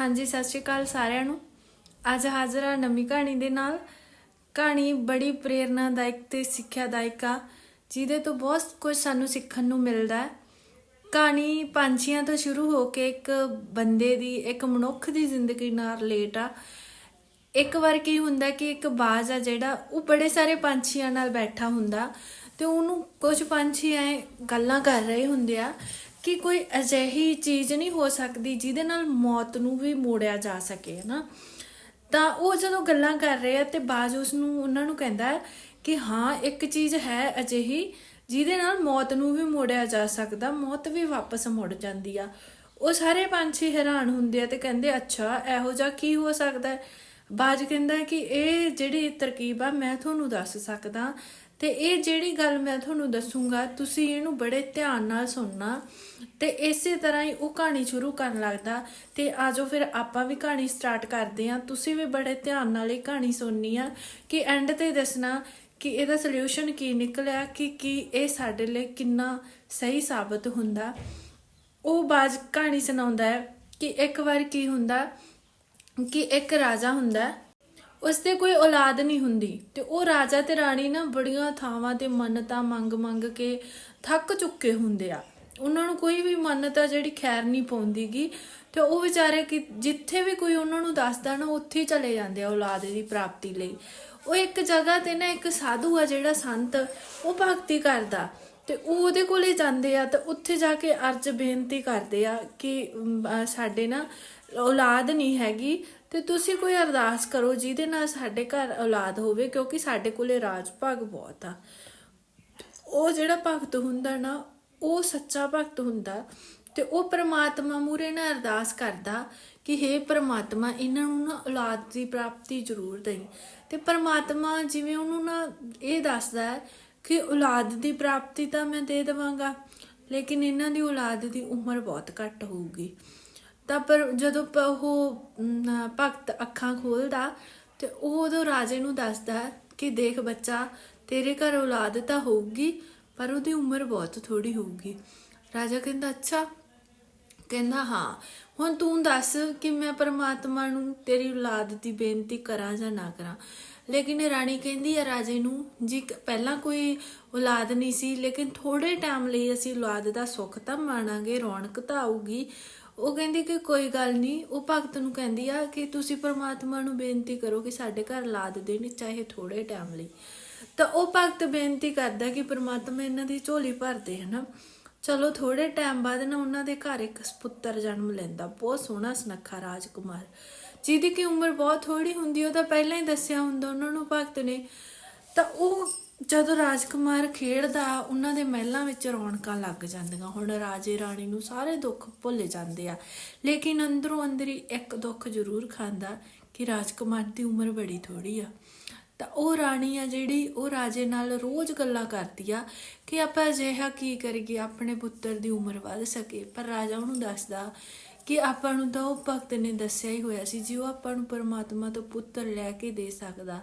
ਹਾਂਜੀ, ਸਤਿ ਸ਼੍ਰੀ ਅਕਾਲ ਸਾਰਿਆਂ ਨੂੰ। ਅੱਜ ਹਾਜ਼ਰ ਆ ਨਵੀਂ ਕਹਾਣੀ ਦੇ ਨਾਲ। ਕਹਾਣੀ ਬੜੀ ਪ੍ਰੇਰਨਾਦਾਇਕ ਤੇ ਸਿੱਖਿਆਦਾਇਕ ਆ, ਜਿਹਦੇ ਤੋਂ ਬਹੁਤ ਕੁਝ ਸਾਨੂੰ ਸਿੱਖਣ ਨੂੰ ਮਿਲਦਾ ਹੈ। ਕਹਾਣੀ ਪੰਛੀਆਂ ਤੋਂ ਸ਼ੁਰੂ ਹੋ ਕੇ ਇੱਕ ਬੰਦੇ ਦੀ, ਇੱਕ ਮਨੁੱਖ ਦੀ ਜ਼ਿੰਦਗੀ ਨਾਲ ਰਿਲੇਟ ਆ। ਇੱਕ ਵਾਰ ਕੀ ਹੁੰਦਾ ਕਿ ਇੱਕ ਬਾਜ਼ ਆ ਜਿਹੜਾ, ਉਹ ਬੜੇ ਸਾਰੇ ਪੰਛੀਆਂ ਨਾਲ ਬੈਠਾ ਹੁੰਦਾ ਤੇ ਉਹਨੂੰ ਕੁਝ ਪੰਛੀ ਐ ਗੱਲਾਂ ਕਰ ਰਹੇ ਹੁੰਦੇ ਆ। ਕਿ ਕੋਈ ਅਜਿਹੀ ਚੀਜ਼ ਨਹੀਂ ਹੋ ਸਕਦੀ ਜਿਹਦੇ ਨਾਲ ਮੌਤ ਨੂੰ ਵੀ ਮੋੜਿਆ ਜਾ ਸਕੇ ਹੈ ਨਾ ਤਾਂ ਉਹ ਜਦੋਂ ਗੱਲਾਂ ਕਰ ਰਹੇ ਆ ਤੇ ਬਾਜ਼ ਉਸ ਨੂੰ, ਉਹਨਾਂ ਨੂੰ ਕਹਿੰਦਾ ਹੈ ਕਿ ਹਾਂ, ਇੱਕ ਚੀਜ਼ ਹੈ ਅਜਿਹੀ ਜਿਹਦੇ ਨਾਲ ਮੌਤ ਨੂੰ ਵੀ ਮੋੜਿਆ ਜਾ ਸਕਦਾ, ਮੌਤ ਵੀ ਵਾਪਸ ਮੁੜ ਜਾਂਦੀ ਆ। ਉਹ ਸਾਰੇ ਪੰਛੀ ਹੈਰਾਨ ਹੁੰਦੇ ਆ ਤੇ ਕਹਿੰਦੇ, ਅੱਛਾ, ਇਹੋ ਜਿਹਾ ਕੀ ਹੋ ਸਕਦਾ ਹੈ? ਬਾਜ ਕਹਿੰਦਾ ਕਿ ਇਹ ਜਿਹੜੀ ਤਰਕੀਬ ਆ, ਮੈਂ ਤੁਹਾਨੂੰ ਦੱਸ ਸਕਦਾ ਤੇ ਇਹ ਜਿਹੜੀ ਗੱਲ ਮੈਂ ਤੁਹਾਨੂੰ ਦੱਸੂਗਾ, ਤੁਸੀਂ ਇਹਨੂੰ ਬੜੇ ਧਿਆਨ ਨਾਲ ਸੁਣਨਾ ਤੇ ਇਸੇ ਤਰ੍ਹਾਂ ਹੀ ਉਹ ਕਹਾਣੀ ਸ਼ੁਰੂ ਕਰਨ ਲੱਗਦਾ ਤੇ ਆਜੋ ਫਿਰ ਆਪਾਂ ਵੀ ਕਹਾਣੀ ਸਟਾਰਟ ਕਰਦੇ ਹਾਂ। ਤੁਸੀਂ ਵੀ ਬੜੇ ਧਿਆਨ ਨਾਲ ਇਹ ਕਹਾਣੀ ਸੁਣਨੀ ਆ ਕਿ ਐਂਡ ਤੇ ਦੱਸਣਾ ਕਿ ਇਹਦਾ ਸੋਲੂਸ਼ਨ ਕੀ ਨਿਕਲਿਆ, ਕਿ ਕੀ ਇਹ ਸਾਡੇ ਲਈ ਕਿੰਨਾ ਸਹੀ ਸਾਬਤ ਹੁੰਦਾ। ਉਹ ਬਾਜ ਕਹਾਣੀ ਸੁਣਾਉਂਦਾ ਹੈ ਕਿ ਇੱਕ ਵਾਰ ਕੀ ਹੁੰਦਾ, ਕਿ ਇੱਕ ਰਾਜਾ ਹੁੰਦਾ ਉਸ 'ਤੇ ਕੋਈ ਔਲਾਦ ਨਹੀਂ ਹੁੰਦੀ। ਤੇ ਉਹ ਰਾਜਾ ਤੇ ਰਾਣੀ ਨਾ ਬੜੀਆਂ ਥਾਵਾਂ ਤੇ ਮੰਨਤਾ ਮੰਗ ਮੰਗ ਕੇ ਥੱਕ ਚੁੱਕੇ ਹੁੰਦੇ ਆ। ਉਹਨਾਂ ਨੂੰ ਕੋਈ ਵੀ ਮੰਨਤਾ ਜਿਹੜੀ ਖੈਰ ਨਹੀਂ ਪਾਉਂਦੀਗੀ। ਤੇ ਉਹ ਵਿਚਾਰੇ ਕਿ ਜਿੱਥੇ ਵੀ ਕੋਈ ਉਹਨਾਂ ਨੂੰ ਦੱਸਦਾ ਨਾ, ਉੱਥੇ ਹੀ ਚਲੇ ਜਾਂਦੇ ਆ ਔਲਾਦ ਦੀ ਪ੍ਰਾਪਤੀ ਲਈ। ਉਹ ਇੱਕ ਜਗ੍ਹਾ ਤੇ ਨਾ ਇੱਕ ਸਾਧੂ ਆ ਜਿਹੜਾ ਸੰਤ, ਉਹ ਭਗਤੀ ਕਰਦਾ। ਤੇ ਉਹ ਉਹਦੇ ਕੋਲੇ ਜਾਂਦੇ ਆ ਤੇ ਉੱਥੇ ਜਾ ਕੇ ਅਰਜ ਬੇਨਤੀ ਕਰਦੇ ਆ ਕਿ ਸਾਡੇ ਨਾ ਔਲਾਦ ਨਹੀਂ ਹੈਗੀ। ਤੇ ਤੁਸੀਂ ਕੋਈ ਅਰਦਾਸ ਕਰੋ ਜਿਹਦੇ ਨਾਲ ਸਾਡੇ ਘਰ ਔਲਾਦ ਹੋਵੇ, ਕਿਉਂਕਿ ਸਾਡੇ ਕੋਲੇ ਰਾਜ ਭਾਗ ਬਹੁਤ ਆ। ਉਹ ਜਿਹੜਾ ਭਗਤ ਹੁੰਦਾ ਨਾ, ਉਹ ਸੱਚਾ ਭਗਤ ਹੁੰਦਾ ਤੇ ਉਹ ਪ੍ਰਮਾਤਮਾ ਮੂਰੇ ਨਾਲ ਅਰਦਾਸ ਕਰਦਾ ਕਿ हे ਪ੍ਰਮਾਤਮਾ, ਇਹਨਾਂ ਨੂੰ ਨਾ ਔਲਾਦ ਦੀ ਪ੍ਰਾਪਤੀ ਜ਼ਰੂਰ ਦੇਈ। ਤੇ ਪ੍ਰਮਾਤਮਾ ਜਿਵੇਂ ਉਹਨੂੰ ਨਾ ਇਹ ਦੱਸਦਾ ਹੈ ਕਿ ਔਲਾਦ ਦੀ ਪ੍ਰਾਪਤੀ ਤਾਂ ਮੈਂ ਦੇ ਦੇਵਾਂਗਾ, ਲੇਕਿਨ ਇਹਨਾਂ ਦੀ ਔਲਾਦ ਦੀ ਉਮਰ ਬਹੁਤ ਘੱਟ ਹੋਊਗੀ। ਤਾਂ ਪਰ ਜਦੋਂ ਉਹ ਭਗਤ ਅੱਖਾਂ ਖੋਲਦਾ ਤੇ ਉਹ ਉਦੋਂ ਰਾਜੇ ਨੂੰ ਦੱਸਦਾ ਕਿ ਦੇਖ ਬੱਚਾ, ਤੇਰੇ ਘਰ ਔਲਾਦ ਤਾਂ ਹੋਊਗੀ, ਪਰ ਉਹਦੀ ਉਮਰ ਬਹੁਤ ਥੋੜੀ ਹੋਊਗੀ। ਰਾਜਾ ਕਹਿੰਦਾ, ਅੱਛਾ। ਕਹਿੰਦਾ, ਹਾਂ। ਹੁਣ ਤੂੰ ਦੱਸ ਕਿ ਮੈਂ ਪਰਮਾਤਮਾ ਨੂੰ ਤੇਰੀ ਔਲਾਦ ਦੀ ਬੇਨਤੀ ਕਰਾਂ ਜਾਂ ਨਾ ਕਰਾਂ। ਲੇਕਿਨ ਰਾਣੀ ਕਹਿੰਦੀ ਹੈ ਰਾਜੇ ਨੂੰ, ਜੀ ਪਹਿਲਾਂ ਕੋਈ ਔਲਾਦ ਨਹੀਂ ਸੀ, ਲੇਕਿਨ ਥੋੜੇ ਟਾਈਮ ਲਈ ਅਸੀਂ ਔਲਾਦ ਦਾ ਸੁੱਖ ਤਾਂ ਮਾਣਾਂਗੇ, ਰੌਣਕ ਤਾਂ ਆਊਗੀ। ਉਹ ਕਹਿੰਦੀ ਕਿ ਕੋਈ ਗੱਲ ਨਹੀਂ, ਉਹ ਭਗਤ ਨੂੰ ਕਹਿੰਦੀ ਆ ਕਿ ਤੁਸੀਂ ਪਰਮਾਤਮਾ ਨੂੰ ਬੇਨਤੀ ਕਰੋ ਕਿ ਸਾਡੇ ਘਰ ਔਲਾਦ ਦੇਣੀ, ਚਾਹੇ ਥੋੜੇ ਟਾਈਮ ਲਈ। ਤਾਂ ਉਹ ਭਗਤ ਬੇਨਤੀ ਕਰਦਾ ਕਿ ਪਰਮਾਤਮਾ ਇਹਨਾਂ ਦੀ ਝੋਲੀ ਭਰ ਦੇ ਹਨਾ। ਚਲੋ ਥੋੜੇ ਟਾਈਮ ਬਾਅਦ ਨਾ ਉਹਨਾਂ ਦੇ ਘਰ ਇੱਕ ਪੁੱਤਰ ਜਨਮ ਲੈਂਦਾ, ਬਹੁਤ ਸੋਹਣਾ ਸੁਨੱਖਾ ਰਾਜਕੁਮਾਰ। ਜਿਹਦੀ ਕਿ ਉਮਰ ਬਹੁਤ ਥੋੜੀ ਹੁੰਦੀ, ਉਹ ਤਾਂ ਪਹਿਲਾਂ ਹੀ ਦੱਸਿਆ ਹੁੰਦਾ ਉਹਨਾਂ ਨੂੰ ਭਗਤ ਨੇ। ਤਾਂ ਉਹ ਜਦੋਂ ਰਾਜਕੁਮਾਰ ਖੇਡਦਾ, ਉਹਨਾਂ ਦੇ ਮਹਿਲਾਂ ਵਿੱਚ ਰੌਣਕਾਂ ਲੱਗ ਜਾਂਦੀਆਂ। ਹੁਣ ਰਾਜੇ ਰਾਣੀ ਨੂੰ ਸਾਰੇ ਦੁੱਖ ਭੁੱਲ ਜਾਂਦੇ ਆ। ਲੇਕਿਨ ਅੰਦਰੋਂ ਅੰਦਰੀ ਇੱਕ ਦੁੱਖ ਜ਼ਰੂਰ ਖਾਂਦਾ ਕਿ ਰਾਜਕੁਮਾਰ ਦੀ ਉਮਰ ਬੜੀ ਥੋੜੀ ਆ। ਤਾਂ ਉਹ ਰਾਣੀ ਆ ਜਿਹੜੀ, ਉਹ ਰਾਜੇ ਨਾਲ ਰੋਜ਼ ਗੱਲਾਂ ਕਰਦੀ ਆ ਕਿ ਆਪਾਂ ਅਜਿਹਾ ਕੀ ਕਰੀਏ, ਆਪਣੇ ਪੁੱਤਰ ਦੀ ਉਮਰ ਵੱਧ ਸਕੇ। ਪਰ ਰਾਜਾ ਉਹਨੂੰ ਦੱਸਦਾ ਕਿ ਆਪਾਂ ਨੂੰ ਤਾਂ ਉਹ ਭਗਤ ਨੇ ਦੱਸਿਆ ਹੀ ਹੋਇਆ ਸੀ, ਜੀ ਉਹ ਆਪਾਂ ਨੂੰ ਪਰਮਾਤਮਾ ਤੋਂ ਪੁੱਤਰ ਲੈ ਕੇ ਦੇ ਸਕਦਾ,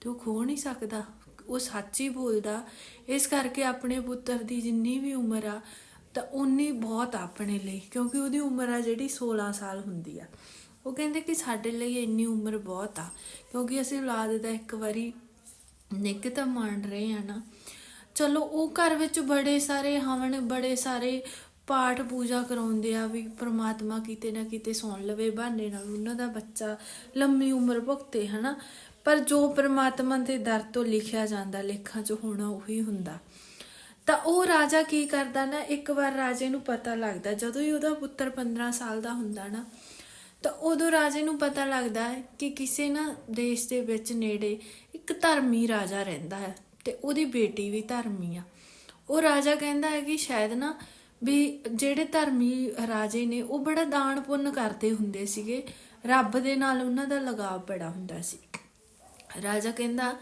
ਤੇ ਉਹ ਖੋ ਨਹੀਂ ਸਕਦਾ। ਉਹ ਸੱਚ ਹੀ ਬੋਲਦਾ, ਇਸ ਕਰਕੇ ਆਪਣੇ ਪੁੱਤਰ ਦੀ ਜਿੰਨੀ ਵੀ ਉਮਰ ਆ, ਤਾਂ ਉਨੀ ਬਹੁਤ ਆ ਆਪਣੇ ਲਈ, ਕਿਉਂਕਿ ਉਹਦੀ ਉਮਰ ਆ ਜਿਹੜੀ 16 ਸਾਲ ਹੁੰਦੀ ਆ। ਉਹ ਕਹਿੰਦੇ ਕਿ ਸਾਡੇ ਲਈ ਇੰਨੀ ਉਮਰ ਬਹੁਤ ਆ, ਕਿਉਂਕਿ ਅਸੀਂ ਔਲਾਦ ਦਾ ਇੱਕ ਵਾਰੀ ਨਿੱਘ ਤਾਂ ਮੰਨ ਰਹੇ ਆ ਨਾ। ਚਲੋ, ਉਹ ਘਰ ਵਿੱਚ ਬੜੇ ਸਾਰੇ ਹਵਨ, ਬੜੇ ਸਾਰੇ ਪਾਠ ਪੂਜਾ ਕਰਾਉਂਦੇ ਆ, ਵੀ ਪ੍ਰਮਾਤਮਾ ਕਿਤੇ ਨਾ ਕਿਤੇ ਸੌਣ ਲਵੇ, ਬਹਾਨੇ ਨਾਲ ਉਹਨਾਂ ਦਾ ਬੱਚਾ ਲੰਮੀ ਉਮਰ ਭੁਗਤੇ, ਹਨਾ। ਪਰ ਜੋ ਪ੍ਰਮਾਤਮਾ ਦੇ ਦਰ ਤੋਂ ਲਿਖਿਆ ਜਾਂਦਾ, ਲੇਖਾਂ 'ਚ ਹੋਣਾ ਉਹੀ ਹੁੰਦਾ। ਤਾਂ ਉਹ ਰਾਜਾ ਕੀ ਕਰਦਾ ਨਾ, ਇੱਕ ਵਾਰ ਰਾਜੇ ਨੂੰ ਪਤਾ ਲੱਗਦਾ, ਜਦੋਂ ਹੀ ਉਹਦਾ ਪੁੱਤਰ 15 ਸਾਲ ਦਾ ਹੁੰਦਾ ਨਾ, ਤਾਂ ਉਦੋਂ ਰਾਜੇ ਨੂੰ ਪਤਾ ਲੱਗਦਾ ਹੈ ਕਿ ਕਿਸੇ ਨਾ ਦੇਸ਼ ਦੇ ਵਿੱਚ ਨੇੜੇ ਇੱਕ ਧਰਮੀ ਰਾਜਾ ਰਹਿੰਦਾ ਹੈ ਤੇ ਉਹਦੀ ਬੇਟੀ ਵੀ ਧਰਮੀ ਆ। ਉਹ ਰਾਜਾ ਕਹਿੰਦਾ ਹੈ ਕਿ ਸ਼ਾਇਦ ਨਾ ਵੀ ਜਿਹੜੇ ਧਰਮੀ ਰਾਜੇ ਨੇ, ਉਹ ਬੜਾ ਦਾਨ ਪੁੰਨ ਕਰਦੇ ਹੁੰਦੇ ਸੀਗੇ, ਰੱਬ ਦੇ ਨਾਲ ਉਹਨਾਂ ਦਾ ਲਗਾਵ ਬੜਾ ਹੁੰਦਾ ਸੀ। ਰਾਜਾ ਕਹਿੰਦਾ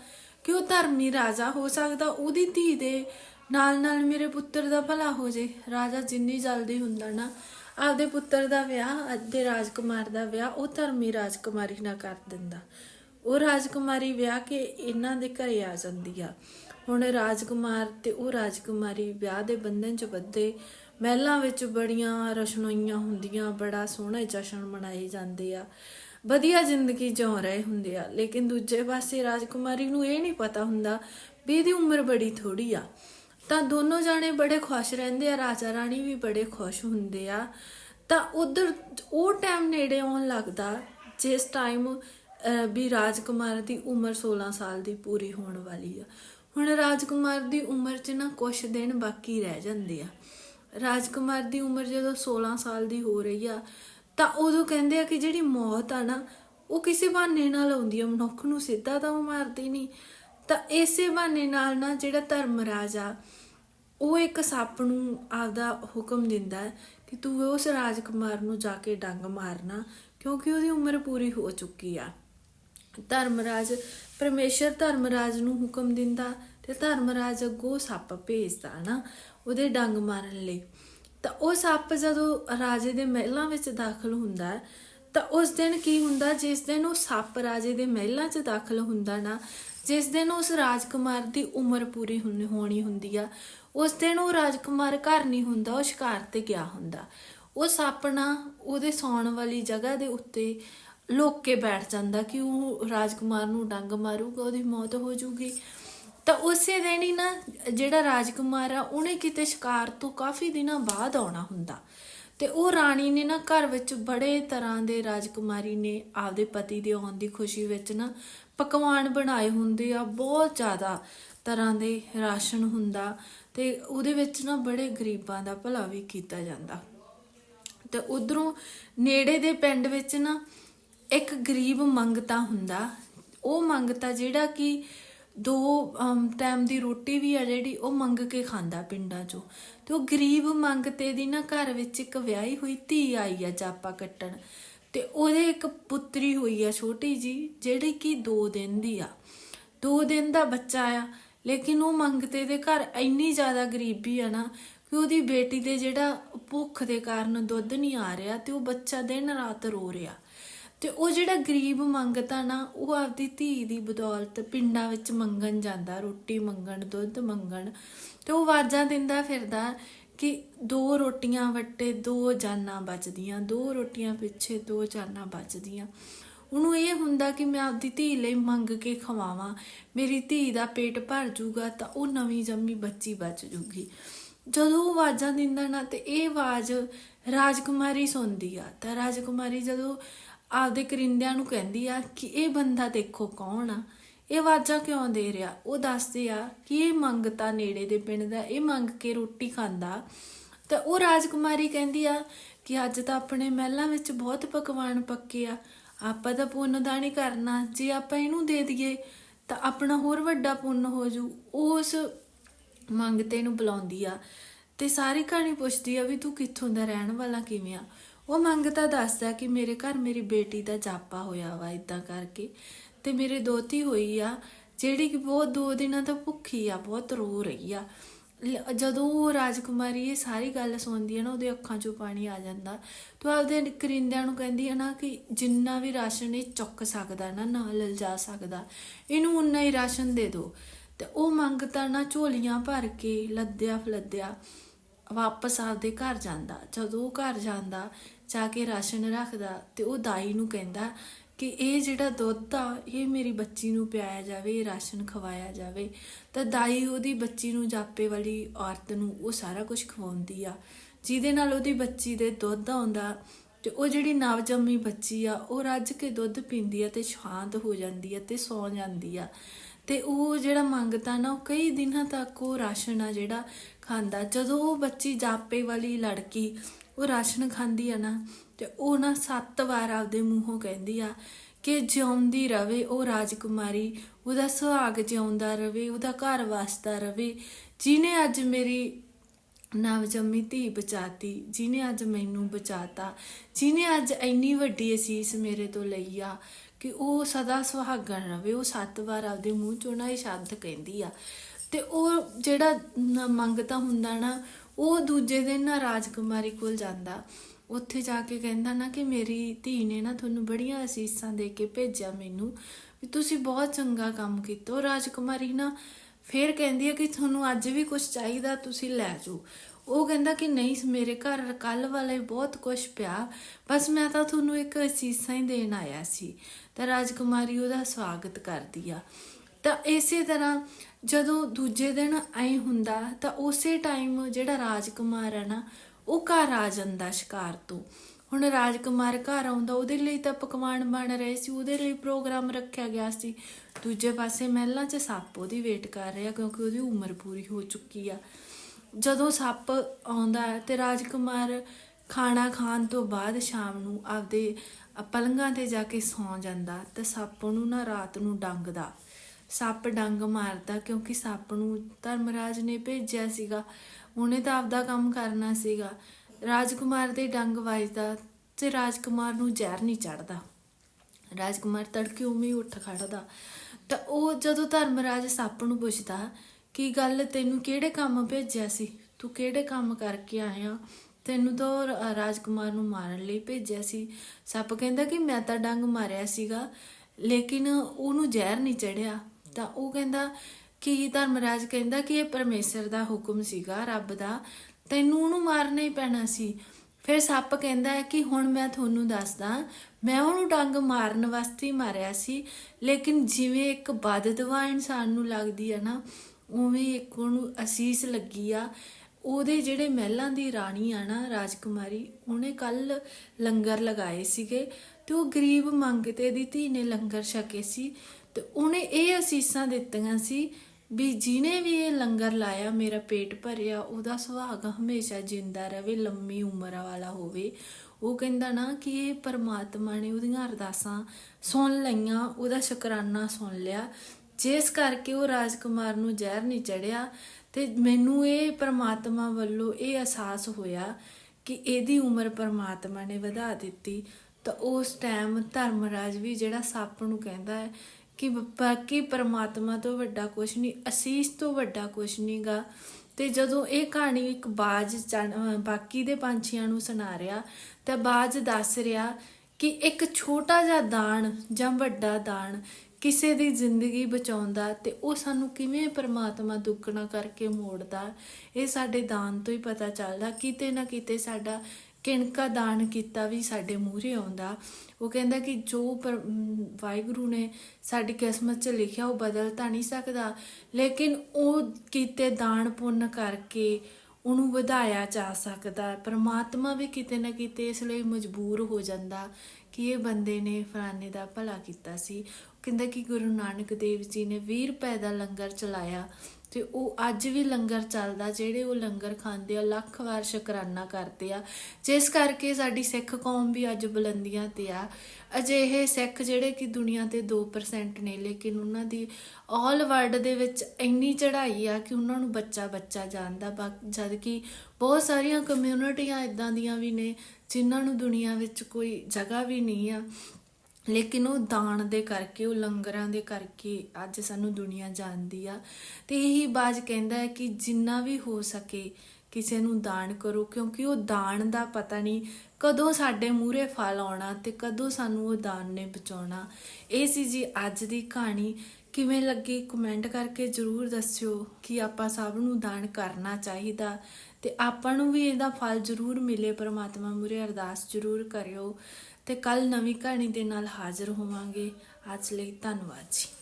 ਕਿ ਉਹ ਧਰਮੀ ਰਾਜਾ ਹੋ ਸਕਦਾ? ਉਹਦੀ ਧੀ ਦੇ ਨਾਲ ਨਾਲ ਮੇਰੇ ਪੁੱਤਰ ਦਾ ਭਲਾ ਹੋ ਜੇ। ਰਾਜਾ ਜਿੰਨੀ ਜਲਦੀ ਹੁੰਦਾ ਨਾ, ਆਪਦੇ ਪੁੱਤਰ ਦਾ ਵਿਆਹ ਅੱਧੇ ਰਾਜਕੁਮਾਰ ਦਾ ਵਿਆਹ ਉਹ ਧਰਮੀ ਰਾਜਕੁਮਾਰੀ ਨਾਲ ਕਰ ਦਿੰਦਾ। ਉਹ ਰਾਜਕੁਮਾਰੀ ਵਿਆਹ ਕੇ ਇਹਨਾਂ ਦੇ ਘਰੇ ਆ ਜਾਂਦੀ ਆ। ਹੁਣ ਰਾਜਕੁਮਾਰ ਤੇ ਉਹ ਰਾਜਕੁਮਾਰੀ ਵਿਆਹ ਦੇ ਬੰਧਨ 'ਚ ਬੱਧੇ ਮਹਿਲਾਂ ਵਿੱਚ ਬੜੀਆਂ ਰਸ਼ਨੋਈਆਂ ਹੁੰਦੀਆਂ, ਬੜਾ ਸੋਹਣਾ ਜਸ਼ਨ ਮਨਾਏ ਜਾਂਦੇ ਆ। ਵਧੀਆ ਜ਼ਿੰਦਗੀ ਜਿਉ ਰਹੇ ਹੁੰਦੇ ਆ। ਲੇਕਿਨ ਦੂਜੇ ਪਾਸੇ ਰਾਜਕੁਮਾਰੀ ਨੂੰ ਇਹ ਨਹੀਂ ਪਤਾ ਹੁੰਦਾ ਵੀ ਇਹਦੀ ਉਮਰ ਬੜੀ ਥੋੜੀ ਆ। ਤਾਂ ਦੋਨੋਂ ਜਾਣੇ ਬੜੇ ਖੁਸ਼ ਰਹਿੰਦੇ ਆ, ਰਾਜਾ ਰਾਣੀ ਵੀ ਬੜੇ ਖੁਸ਼ ਹੁੰਦੇ ਆ। ਤਾਂ ਉਧਰ ਉਹ ਟਾਈਮ ਨੇੜੇ ਆਉਣ ਲੱਗਦਾ, ਜਿਸ ਟਾਈਮ ਵੀ ਰਾਜਕੁਮਾਰ ਦੀ ਉਮਰ 16 ਸਾਲ ਦੀ ਪੂਰੀ ਹੋਣ ਵਾਲੀ ਆ। ਹੁਣ ਰਾਜਕੁਮਾਰ ਦੀ ਉਮਰ 'ਚ ਨਾ ਕੁਝ ਦਿਨ ਬਾਕੀ ਰਹਿ ਜਾਂਦੇ ਆ। ਰਾਜਕੁਮਾਰ ਦੀ ਉਮਰ ਜਦੋਂ 16 ਸਾਲ ਦੀ ਹੋ ਰਹੀ ਆ ਤਾਂ ਉਦੋਂ ਕਹਿੰਦੇ ਆ ਕਿ ਜਿਹੜੀ ਮੌਤ ਆ ਨਾ, ਉਹ ਕਿਸੇ ਬਹਾਨੇ ਨਾਲ ਆਉਂਦੀ ਆ, ਮਨੁੱਖ ਨੂੰ ਸਿੱਧਾ ਤਾਂ ਉਹ ਮਾਰਦੀ ਨਹੀਂ ਤਾਂ ਇਸੇ ਬਹਾਨੇ ਨਾਲ ਨਾ ਜਿਹੜਾ ਧਰਮਰਾਜ ਆ, ਉਹ ਇੱਕ ਸੱਪ ਨੂੰ ਆਪਦਾ ਹੁਕਮ ਦਿੰਦਾ ਕਿ ਤੂੰ ਉਸ ਰਾਜਕੁਮਾਰ ਨੂੰ ਜਾ ਕੇ ਡੰਗ ਮਾਰਨਾ, ਕਿਉਂਕਿ ਉਹਦੀ ਉਮਰ ਪੂਰੀ ਹੋ ਚੁੱਕੀ ਆ। ਧਰਮਰਾਜ ਪਰਮੇਸ਼ਰ ਧਰਮਰਾਜ ਨੂੰ ਹੁਕਮ ਦਿੰਦਾ ਤੇ ਧਰਮਰਾਜ ਅੱਗੋਂ ਸੱਪ ਭੇਜਦਾ ਨਾ, ਉਹਦੇ ਡੰਗ ਮਾਰਨ ਲਈ। ਤਾਂ ਉਹ ਸੱਪ ਜਦੋਂ ਰਾਜੇ ਦੇ ਮਹਿਲਾਂ ਵਿੱਚ ਦਾਖਲ ਹੁੰਦਾ ਹੈ, ਤਾਂ ਉਸ ਦਿਨ ਕੀ ਹੁੰਦਾ ਜਿਸ ਦਿਨ ਉਹ ਸੱਪ ਰਾਜੇ ਦੇ ਮਹਿਲਾਂ 'ਚ ਦਾਖਲ ਹੁੰਦਾ ਨਾ ਜਿਸ ਦਿਨ ਉਸ ਰਾਜਕੁਮਾਰ ਦੀ ਉਮਰ ਪੂਰੀ ਹੁੰਨੀ- ਹੋਣੀ ਹੁੰਦੀ ਆ ਉਸ ਦਿਨ ਉਹ ਰਾਜਕੁਮਾਰ ਘਰ ਨਹੀਂ ਹੁੰਦਾ ਉਹ ਸ਼ਿਕਾਰ ਤੇ ਗਿਆ ਹੁੰਦਾ। ਉਹ ਸੱਪ ਨਾ ਉਹਦੇ ਸੌਣ ਵਾਲੀ ਜਗ੍ਹਾ ਦੇ ਉੱਤੇ ਲੋਕ ਕੇ ਬੈਠ ਜਾਂਦਾ ਕਿ ਉਹ ਰਾਜਕੁਮਾਰ ਨੂੰ ਡੰਗ ਮਾਰੂਗਾ ਉਹਦੀ ਮੌਤ ਹੋ ਜੂਗੀ। ਤਾਂ ਉਸੇ ਦਿਨ ਹੀ ਨਾ ਜਿਹੜਾ ਰਾਜਕੁਮਾਰ ਆ, ਉਹਨੇ ਕਿਤੇ ਸ਼ਿਕਾਰ ਤੋਂ ਕਾਫੀ ਦਿਨਾਂ ਬਾਅਦ ਆਉਣਾ ਹੁੰਦਾ। ਤੇ ਉਹ ਰਾਣੀ ਨੇ ਨਾ ਘਰ ਵਿੱਚ ਬੜੇ ਤਰ੍ਹਾਂ ਦੇ ਰਾਜਕੁਮਾਰੀ ਨੇ ਆਪਦੇ ਪਤੀ ਦੇ ਆਉਣ ਦੀ ਖੁਸ਼ੀ ਵਿੱਚ ਨਾ ਪਕਵਾਨ ਬਣਾਏ ਹੁੰਦੇ ਆ, ਬਹੁਤ ਜ਼ਿਆਦਾ ਤਰ੍ਹਾਂ ਦੇ ਰਾਸ਼ਨ ਹੁੰਦਾ ਤੇ ਉਹਦੇ ਵਿੱਚ ਨਾ ਬੜੇ ਗਰੀਬਾਂ ਦਾ ਭਲਾ ਵੀ ਕੀਤਾ ਜਾਂਦਾ। ਤੇ ਉਧਰੋਂ ਨੇੜੇ ਦੇ ਪਿੰਡ ਵਿੱਚ ਨਾ ਇੱਕ ਗਰੀਬ ਮੰਗਤਾ ਹੁੰਦਾ, ਉਹ ਮੰਗਤਾ ਜਿਹੜਾ ਕਿ ਦੋ ਟਾਈਮ ਦੀ ਰੋਟੀ ਵੀ ਆ ਜਿਹੜੀ ਉਹ ਮੰਗ ਕੇ ਖਾਂਦਾ ਪਿੰਡਾਂ 'ਚੋਂ। ਤੇ ਉਹ ਗਰੀਬ ਮੰਗਤੇ ਦੀ ਨਾ ਘਰ ਵਿੱਚ ਇੱਕ ਵਿਆਹੀ ਹੋਈ ਧੀ ਆਈ ਆ ਜਾਪਾ ਕੱਟਣ। ਤੇ ਉਹਦੇ ਇੱਕ ਪੁੱਤਰੀ ਹੋਈ ਆ ਛੋਟੀ ਜੀ ਜਿਹੜੀ ਕਿ 2 ਦਿਨ ਦੀ ਆ। 2 ਦਿਨ ਦਾ ਬੱਚਾ ਆ, ਲੇਕਿਨ ਉਹ ਮੰਗਤੇ ਦੇ ਘਰ ਇੰਨੀ ਜ਼ਿਆਦਾ ਗਰੀਬੀ ਆ ਨਾ ਕਿ ਉਹਦੀ ਬੇਟੀ ਦੇ ਜਿਹੜਾ ਭੁੱਖ ਦੇ ਕਾਰਨ ਦੁੱਧ ਨਹੀਂ ਆ ਰਿਹਾ ਤੇ ਉਹ ਬੱਚਾ ਦਿਨ ਰਾਤ ਰੋ ਰਿਹਾ। ਤੇ ਉਹ ਜਿਹੜਾ ਗਰੀਬ ਮੰਗਤਾ ਨਾ, ਉਹ ਆਪਦੀ ਧੀ ਦੀ ਬਦੌਲਤ ਪਿੰਡਾਂ ਵਿੱਚ ਮੰਗਣ ਜਾਂਦਾ, ਰੋਟੀ ਮੰਗਣ, ਦੁੱਧ ਮੰਗਣ। ਤੇ ਉਹ ਆਵਾਜ਼ਾਂ ਦਿੰਦਾ ਫਿਰਦਾ ਕਿ ਦੋ ਰੋਟੀਆਂ ਵੱਟੇ, ਦੋ ਜਾਨਾਂ ਬਚਦੀਆਂ, ਦੋ ਰੋਟੀਆਂ ਪਿੱਛੇ, ਦੋ ਜਾਨਾਂ ਬਚਦੀਆਂ। ਉਹਨੂੰ ਇਹ ਹੁੰਦਾ ਕਿ ਮੈਂ ਆਪਦੀ ਧੀ ਲਈ ਮੰਗ ਕੇ ਖਵਾਵਾਂ। ਮੇਰੀ ਧੀ ਦਾ ਪੇਟ ਭਰ ਜਾਊਗਾ ਤਾਂ ਉਹ ਨਵੀਂ ਜੰਮੀ ਬੱਚੀ ਬਚ ਜੂਗੀ। ਜਦੋਂ ਉਹ ਆਵਾਜ਼ਾਂ ਦਿੰਦਾ ਨਾ ਤੇ ਇਹ ਆਵਾਜ਼ ਰਾਜਕੁਮਾਰੀ ਸੁਣਦੀ ਆ। ਤਾਂ ਰਾਜਕੁਮਾਰੀ ਜਦੋਂ ਆਪਦੇ ਕਰਿੰਦਿਆਂ ਨੂੰ ਕਹਿੰਦੀ ਆ ਕਿ ਇਹ ਬੰਦਾ ਦੇਖੋ ਕੌਣ ਆ? ਇਹ ਆਵਾਜ਼ਾਂ ਕਿਉਂ ਦੇ ਰਿਹਾ? ਉਹ ਦੱਸਦੇ ਆ ਕਿ ਇਹ ਮੰਗਤਾ ਨੇੜੇ ਦੇ ਪਿੰਡ ਦਾ, ਇਹ ਮੰਗ ਕੇ ਰੋਟੀ ਖਾਂਦਾ। ਤਾਂ ਉਹ ਰਾਜਕੁਮਾਰੀ ਕਹਿੰਦੀ ਆ ਕਿ ਅੱਜ ਤਾਂ ਆਪਣੇ ਮਹਿਲਾਂ ਵਿੱਚ ਬਹੁਤ ਪਕਵਾਨ ਪੱਕੇ ਆ। ਆਪਾਂ ਤਾਂ ਪੁੰਨ ਦਾ ਨਹੀਂ ਕਰਨਾ। ਜੇ ਆਪਾਂ ਇਹਨੂੰ ਦੇ ਦਈਏ, ਤਾਂ ਆਪਣਾ ਹੋਰ ਵੱਡਾ ਪੁੰਨ ਹੋ ਜੂ। ਉਸ ਮੰਗਤੇ ਨੂੰ ਬੁਲਾਉਂਦੀ ਆ ਤੇ ਸਾਰੀ ਕਹਾਣੀ ਪੁੱਛਦੀ ਆ ਵੀ ਤੂੰ ਕਿੱਥੋਂ ਦਾ ਰਹਿਣ ਵਾਲਾ, ਕਿਵੇਂ ਆ? ਉਹ ਮੰਗਤਾ ਦੱਸਦਾ ਕਿ ਮੇਰੇ ਘਰ ਮੇਰੀ ਬੇਟੀ ਦਾ ਜਾਪਾ ਹੋਇਆ ਵਾ ਇਦਾਂ ਕਰਕੇ। ਤੇ ਮੇਰੇ ਦੋਤੀ ਹੋਈ ਆ, ਜਿਹੜੀ ਕਿ ਬਹੁਤ ਦੋ ਦਿਨਾਂ ਤੋਂ ਭੁੱਖੀ ਆ, ਬਹੁਤ ਰੋ ਰਹੀ ਆ। ਜਦੋਂ ਉਹ ਰਾਜਕੁਮਾਰੀ ਇਹ ਸਾਰੀ ਗੱਲ ਸੁਣਦੀ ਹੈ ਨਾ, ਉਹਦੇ ਅੱਖਾਂ 'ਚੋਂ ਪਾਣੀ ਆ ਜਾਂਦਾ। ਤੇ ਆਪਦੇ ਕਰਿੰਦਿਆਂ ਨੂੰ ਕਹਿੰਦੀ ਹੈ ਨਾ ਕਿ ਜਿੰਨਾ ਵੀ ਰਾਸ਼ਨ ਇਹ ਚੁੱਕ ਸਕਦਾ ਨਾ ਨਾਲ ਲਿਜਾ ਸਕਦਾ, ਇਹਨੂੰ ਉਨਾ ਹੀ ਰਾਸ਼ਨ ਦੇ ਦਿਓ ਤੇ ਉਹ ਮੰਗਤਾ ਨਾ ਝੋਲੀਆਂ ਭਰ ਕੇ ਲੱਦਿਆ ਫਲੱਦਿਆ ਵਾਪਸ ਆਪਦੇ ਘਰ ਜਾਂਦਾ। ਜਦੋਂ ਉਹ ਘਰ ਜਾਂਦਾ, ਜਾ ਕੇ ਰਾਸ਼ਨ ਰੱਖਦਾ ਤੇ ਉਹ ਦਾਈ ਨੂੰ ਕਹਿੰਦਾ ਕਿ ਇਹ ਜਿਹੜਾ ਦੁੱਧ ਆ, ਇਹ ਮੇਰੀ ਬੱਚੀ ਨੂੰ ਪਿਆਇਆ ਜਾਵੇ, ਇਹ ਰਾਸ਼ਨ ਖਵਾਇਆ ਜਾਵੇ। ਤਾਂ ਦਾਈ ਉਹਦੀ ਬੱਚੀ ਨੂੰ ਜਾਪੇ ਵਾਲੀ ਔਰਤ ਨੂੰ ਉਹ ਸਾਰਾ ਕੁਝ ਖਵਾਉਂਦੀ ਆ। ਜਿਹਦੇ ਨਾਲ ਉਹਦੀ ਬੱਚੀ ਦੇ ਦੁੱਧ ਆਉਂਦਾ ਤੇ ਉਹ ਜਿਹੜੀ ਨਵਜੰਮੀ ਬੱਚੀ ਆ, ਉਹ ਰੱਜ ਕੇ ਦੁੱਧ ਪੀਂਦੀ ਆ ਤੇ ਸ਼ਾਂਤ ਹੋ ਜਾਂਦੀ ਆ ਤੇ ਸੌ ਜਾਂਦੀ ਆ। ਤੇ ਉਹ ਜਿਹੜਾ ਮੰਗਤਾ ਨਾ, ਉਹ ਕਈ ਦਿਨਾਂ ਤੱਕ ਉਹ ਰਾਸ਼ਨ ਆ ਜਿਹੜਾ ਖਾਂਦਾ। ਜਦੋਂ ਉਹ ਬੱਚੀ ਜਾਪੇ ਵਾਲੀ ਲੜਕੀ, ਉਹ ਰਾਸ਼ਨ ਖਾਂਦੀ ਆ ਨਾ, ਤੇ ਉਹ ਨਾ ਸੱਤ ਵਾਰ ਆਪਦੇ ਮੂੰਹੋਂ ਕਹਿੰਦੀ ਆ ਕਿ ਜਿਉਂਦੀ ਰਵੇ ਉਹ ਰਾਜਕੁਮਾਰੀ, ਉਹਦਾ ਸੁਹਾਗ ਜਿਉਂਦਾ ਰਵੇ, ਉਹਦਾ ਘਰ ਵਸਦਾ ਰਵੇ। ਜਿਨੇ ਅੱਜ ਮੇਰੀ ਨਵਜੰਮੀ ਧੀ ਬਚਾਤੀ ਜਿਨੇ ਅੱਜ ਮੈਨੂੰ ਬਚਾਤਾ ਜਿਨੇ ਅੱਜ ਇੰਨੀ ਵੱਡੀ ਅਸੀਸ ਮੇਰੇ ਤੋਂ ਲਈ ਆ ਕਿ ਉਹ ਸਦਾ ਸੁਹਾਗਣ ਰਵੇ, ਉਹ ਸੱਤ ਵਾਰ ਆਪਦੇ ਮੂੰਹ ਚੋਂ ਨਾ ਇਹ ਸ਼ਬਦ ਕਹਿੰਦੀ ਆ। ਤੇ ਉਹ ਜਿਹੜਾ ਨ- ਮੰਗਤਾ ਹੁੰਦਾ ਨਾ, ਉਹ ਦੂਜੇ ਦਿਨ ਨਾ ਰਾਜਕੁਮਾਰੀ ਕੋਲ ਜਾਂਦਾ। ਉੱਥੇ ਜਾ ਕੇ ਕਹਿੰਦਾ ਨਾ ਕਿ ਮੇਰੀ ਧੀ ਨੇ ਨਾ ਤੁਹਾਨੂੰ ਬੜੀਆਂ ਅਸੀਸਾਂ ਦੇ ਕੇ ਭੇਜਿਆ ਮੈਨੂੰ, ਵੀ ਤੁਸੀਂ ਬਹੁਤ ਚੰਗਾ ਕੰਮ ਕੀਤਾ। ਰਾਜਕੁਮਾਰੀ ਨਾ ਫੇਰ ਕਹਿੰਦੀ ਹੈ ਕਿ ਤੁਹਾਨੂੰ ਅੱਜ ਵੀ ਕੁਝ ਚਾਹੀਦਾ, ਤੁਸੀਂ ਲੈ ਜਾਓ। ਉਹ ਕਹਿੰਦਾ ਕਿ ਨਹੀਂ, ਮੇਰੇ ਘਰ ਕੱਲ ਵਾਲਾ ਬਹੁਤ ਕੁਝ ਪਿਆ। ਬਸ ਮੈਂ ਤਾਂ ਤੁਹਾਨੂੰ ਇੱਕ ਅਸੀਸਾਂ ਹੀ ਦੇਣ ਆਇਆ ਸੀ। ਤਾਂ ਰਾਜਕੁਮਾਰੀ ਉਹਦਾ ਸਵਾਗਤ ਕਰਦੀ ਆ। ਤਾਂ ਇਸੇ ਤਰ੍ਹਾਂ ਜਦੋਂ ਦੂਜੇ ਦਿਨ ਐ ਹੁੰਦਾ, ਤਾਂ ਉਸੇ ਟਾਈਮ ਜਿਹੜਾ ਰਾਜਕੁਮਾਰ ਆ ਨਾ, ਉਹ ਘਰ ਆ ਜਾਂਦਾ ਸ਼ਿਕਾਰ ਤੋਂ। ਹੁਣ ਰਾਜਕੁਮਾਰ ਘਰ ਆਉਂਦਾ, ਉਹਦੇ ਲਈ ਤਾਂ ਪਕਵਾਨ ਬਣ ਰਹੇ ਸੀ, ਉਹਦੇ ਲਈ ਪ੍ਰੋਗਰਾਮ ਰੱਖਿਆ ਗਿਆ ਸੀ। ਦੂਜੇ ਪਾਸੇ ਮਹਿਲਾਂ 'ਚ ਸੱਪ ਉਹਦੀ ਵੇਟ ਕਰ ਰਿਹਾ, ਕਿਉਂਕਿ ਉਹਦੀ ਉਮਰ ਪੂਰੀ ਹੋ ਚੁੱਕੀ ਆ। ਜਦੋਂ ਸੱਪ ਆਉਂਦਾ ਹੈ ਤੇ ਰਾਜਕੁਮਾਰ ਖਾਣਾ ਖਾਣ ਤੋਂ ਬਾਅਦ ਸ਼ਾਮ ਨੂੰ ਆਪਦੇ ਪਲੰਘਾਂ ਤੇ ਜਾ ਕੇ ਸੌਂ ਜਾਂਦਾ ਤੇ ਸੱਪ ਨੂੰ ਨਾ ਰਾਤ ਨੂੰ ਡੰਗਦਾ। ਸੱਪ ਡੰਗ ਮਾਰਦਾ ਕਿਉਂਕਿ ਸੱਪ ਨੂੰ ਧਰਮਰਾਜ ਨੇ ਭੇਜਿਆ ਸੀਗਾ। ਉਹਨੇ ਤਾਂ ਆਪਦਾ ਕੰਮ ਕਰਨਾ ਸੀਗਾ। ਰਾਜਕੁਮਾਰ ਦੇ ਡੰਗ ਵੱਜਦਾ ਤੇ ਰਾਜਕੁਮਾਰ ਨੂੰ ਜ਼ਹਿਰ ਨਹੀਂ ਚੜਦਾ ਰਾਜਕੁਮਾਰ ਤੜਕੇ ਉਵੇਂ ਹੀ ਉੱਠ ਖੜਦਾ ਤਾਂ ਉਹ ਜਦੋਂ ਧਰਮਰਾਜ ਸੱਪ ਨੂੰ ਪੁੱਛਦਾ ਕੀ ਗੱਲ ਤੈਨੂੰ ਕਿਹੜੇ ਕੰਮ ਭੇਜਿਆ ਸੀ? ਤੂੰ ਕਿਹੜੇ ਕੰਮ ਕਰਕੇ ਆਇਆ? ਤੈਨੂੰ ਤਾਂ ਉਹ ਰਾ- ਰਾਜਕੁਮਾਰ ਨੂੰ ਮਾਰਨ ਲਈ ਭੇਜਿਆ ਸੀ। ਸੱਪ ਕਹਿੰਦਾ ਕਿ ਮੈਂ ਤਾਂ ਡੰਗ ਮਾਰਿਆ ਸੀਗਾ, ਲੇਕਿਨ ਉਹਨੂੰ ਜ਼ਹਿਰ ਨਹੀਂ ਚੜਿਆ ਤਾਂ ਉਹ ਕਹਿੰਦਾ ਕਿ ਧਰਮਰਾਜ ਕਹਿੰਦਾ ਕਿ ਇਹ ਪਰਮੇਸ਼ਰ ਦਾ ਹੁਕਮ ਸੀਗਾ, ਰੱਬ ਦਾ। ਤੈਨੂੰ ਉਹਨੂੰ ਮਾਰਨਾ ਹੀ ਪੈਣਾ ਸੀ। ਫਿਰ ਸੱਪ ਕਹਿੰਦਾ ਹੈ ਕਿ ਹੁਣ ਮੈਂ ਤੁਹਾਨੂੰ ਦੱਸਦਾ, ਮੈਂ ਉਹਨੂੰ ਡੰਗ ਮਾਰਨ ਵਾਸਤੇ ਮਾਰਿਆ ਸੀ, ਲੇਕਿਨ ਜਿਵੇਂ ਇੱਕ ਬਦਦੁਆ ਇਨਸਾਨ ਨੂੰ ਲੱਗਦੀ ਹੈ ਨਾ ਉਵੇਂ ਇੱਕ ਉਹਨੂੰ ਅਸੀਸ ਲੱਗੀ ਆ। ਉਹਦੇ ਜਿਹੜੇ ਮਹਿਲਾਂ ਦੀ ਰਾਣੀ ਆ ਨਾ ਰਾਜਕੁਮਾਰੀ, ਉਹਨੇ ਕੱਲ ਲੰਗਰ ਲਗਾਏ ਸੀਗੇ ਤੇ ਉਹ ਗਰੀਬ ਮੰਗਤੇ ਦੀ ਧੀ ਨੇ ਲੰਗਰ ਛਕੇ ਸੀ ਤੇ ਉਹਨੇ ਇਹ ਅਸੀਸਾਂ ਦਿੱਤੀਆਂ ਸੀ ਵੀ ਜਿਹਨੇ ਵੀ ਇਹ ਲੰਗਰ ਲਾਇਆ, ਮੇਰਾ ਪੇਟ ਭਰਿਆ, ਉਹਦਾ ਸੁਹਾਗ ਹਮੇਸ਼ਾ ਜਿੰਦਾ ਰਵੇ ਲੰਮੀ ਉਮਰ ਵਾਲਾ ਹੋਵੇ। ਉਹ ਕਹਿੰਦਾ ਨਾ ਕਿ ਇਹ ਪਰਮਾਤਮਾ ਨੇ ਉਹਦੀਆਂ ਅਰਦਾਸਾਂ ਸੁਣ ਲਈਆਂ, ਉਹਦਾ ਸ਼ੁਕਰਾਨਾ ਸੁਣ ਲਿਆ। ਜਿਸ ਕਰਕੇ ਉਹ ਰਾਜਕੁਮਾਰ ਨੂੰ ਜ਼ਹਿਰ ਨਹੀਂ ਚੜਿਆ ਤੇ ਮੈਨੂੰ ਇਹ ਪਰਮਾਤਮਾ ਵੱਲੋਂ ਇਹ ਅਹਿਸਾਸ ਹੋਇਆ ਕਿ ਇਹਦੀ ਉਮਰ ਪਰਮਾਤਮਾ ਨੇ ਵਧਾ ਦਿੱਤੀ। ਤਾਂ ਉਸ ਟਾਈਮ ਧਰਮਰਾਜ ਵੀ ਜਿਹੜਾ ਸੱਪ ਨੂੰ ਕਹਿੰਦਾ ਹੈ ਕਿ ਬਾਕੀ ਪਰਮਾਤਮਾ ਤੋਂ ਵੱਡਾ ਕੁਝ ਨਹੀਂ, ਅਸੀਸ ਤੋਂ ਵੱਡਾ ਕੁਝ ਨਹੀਂਗਾ। ਤੇ ਜਦੋਂ ਇਹ ਕਹਾਣੀ ਇੱਕ ਬਾਜ ਚਣ- ਬਾਕੀ ਦੇ ਪੰਛੀਆਂ ਨੂੰ ਸੁਣਾ ਰਿਹਾ, ਤਾਂ ਬਾਜ ਦੱਸ ਰਿਹਾ ਕਿ ਇੱਕ ਛੋਟਾ ਜਿਹਾ ਦਾਣ ਜਾਂ ਵੱਡਾ ਦਾਣ ਕਿਸੇ ਦੀ ਜ਼ਿੰਦਗੀ ਬਚਾਉਂਦਾ ਤੇ ਉਹ ਸਾਨੂੰ ਕਿਵੇਂ ਪਰਮਾਤਮਾ ਦੁੱਗਣਾ ਕਰਕੇ ਮੋੜਦਾ, ਇਹ ਸਾਡੇ ਦਾਨ ਤੋਂ ਹੀ ਪਤਾ ਚੱਲਦਾ। ਕਿਤੇ ਨਾ ਕਿਤੇ ਸਾਡਾ ਕਿਣਕਾ ਦਾਨ ਕੀਤਾ ਵੀ ਸਾਡੇ ਮੂਹਰੇ ਆਉਂਦਾ। ਉਹ ਕਹਿੰਦਾ ਕਿ ਜੋ ਪਰ- ਵਾਹਿਗੁਰੂ ਨੇ ਸਾਡੀ ਕਿਸਮਤ 'ਚ ਲਿਖਿਆ, ਉਹ ਬਦਲ ਤਾਂ ਨਹੀਂ ਸਕਦਾ। ਲੇਕਿਨ ਉਹ ਕੀਤੇ ਦਾਨ ਪੁੰਨ ਕਰਕੇ ਉਹਨੂੰ ਵਧਾਇਆ ਜਾ ਸਕਦਾ। ਪਰਮਾਤਮਾ ਵੀ ਕਿਤੇ ਨਾ ਕਿਤੇ ਇਸ ਲਈ ਮਜਬੂਰ ਹੋ ਜਾਂਦਾ ਕਿ ਇਹ ਬੰਦੇ ਨੇ ਫਲਾਣੇ ਦਾ ਭਲਾ ਕੀਤਾ ਸੀ। ਕਹਿੰਦਾ ਕਿ ਗੁਰੂ ਨਾਨਕ ਦੇਵ ਜੀ ਨੇ 20 ਰੁਪਏ ਦਾ ਲੰਗਰ ਚਲਾਇਆ ਤੇ ਉਹ ਅੱਜ ਵੀ ਲੰਗਰ ਚੱਲਦਾ, ਜਿਹੜੇ ਉਹ ਲੰਗਰ ਖਾਂਦੇ ਆ, ਲੱਖ ਵਾਰ ਸ਼ੁਕਰਾਨਾ ਕਰਦੇ ਆ। ਜਿਸ ਕਰਕੇ ਸਾਡੀ ਸਿੱਖ ਕੌਮ ਵੀ ਅੱਜ ਬੁਲੰਦੀਆਂ ਤੇ ਆ। ਅਜਿਹੇ ਸਿੱਖ ਜਿਹੜੇ ਕਿ ਦੁਨੀਆ ਤੇ 2% ਨੇ, ਲੇਕਿਨ ਉਹਨਾਂ ਦੀ ਆਲ ਵਰਲਡ ਦੇ ਵਿੱਚ ਇੰਨੀ ਚੜ੍ਹਾਈ ਆ ਕਿ ਉਹਨਾਂ ਨੂੰ ਬੱਚਾ ਬੱਚਾ ਜਾਣਦਾ। ਬਾ- ਜਦ ਕਿ ਬਹੁਤ ਸਾਰੀਆਂ ਕਮਿਊਨਿਟੀਆਂ ਇਦਾਂ ਦੀਆਂ ਵੀ ਨੇ ਜਿਨ੍ਹਾਂ ਨੂੰ ਦੁਨੀਆ ਵਿੱਚ ਕੋਈ ਜਗ੍ਹਾ ਵੀ ਨਹੀਂ ਆ, ਲੇਕਿਨ ਉਹ ਦਾਨ ਦੇ ਕਰਕੇ, ਉਹ ਲੰਗਰਾਂ ਦੇ ਕਰਕੇ ਅੱਜ ਸਾਨੂੰ ਦੁਨੀਆ ਜਾਣਦੀ ਆ। ਤੇ ਇਹੀ ਬਾਜ ਕਹਿੰਦਾ ਹੈ ਕਿ ਜਿੰਨਾ ਵੀ ਹੋ ਸਕੇ ਕਿਸੇ ਨੂੰ ਦਾਨ ਕਰੋ, ਕਿਉਂਕਿ ਉਹ ਦਾਨ ਦਾ ਪਤਾ ਨਹੀਂ ਕਦੋਂ ਸਾਡੇ ਮੂਹਰੇ ਫਲ ਆਉਣਾ ਤੇ ਕਦੋਂ ਸਾਨੂੰ ਉਹ ਦਾਨ ਨੇ ਬਚਾਉਣਾ ਇਹ ਸੀ ਜੀ ਅੱਜ ਦੀ ਕਹਾਣੀ। ਕਿਵੇਂ ਲੱਗੀ? ਕਮੈਂਟ ਕਰਕੇ ਜਰੂਰ ਦੱਸਿਓ ਕਿ ਆਪਾਂ ਸਭ ਨੂੰ ਦਾਨ ਕਰਨਾ ਚਾਹੀਦਾ। ਤੇ ਆਪਾਂ ਨੂੰ ਵੀ ਇਹਦਾ ਫਲ ਜਰੂਰ ਮਿਲੇ, ਪਰਮਾਤਮਾ ਮੂਹਰੇ ਅਰਦਾਸ ਜਰੂਰ ਕਰਿਓ ਤੇ ਕੱਲ ਨਵੀਂ ਕਹਾਣੀ ਦੇ ਨਾਲ ਹਾਜ਼ਰ ਹੋਵਾਂਗੇ। ਅੱਜ ਲਈ ਧੰਨਵਾਦ ਜੀ।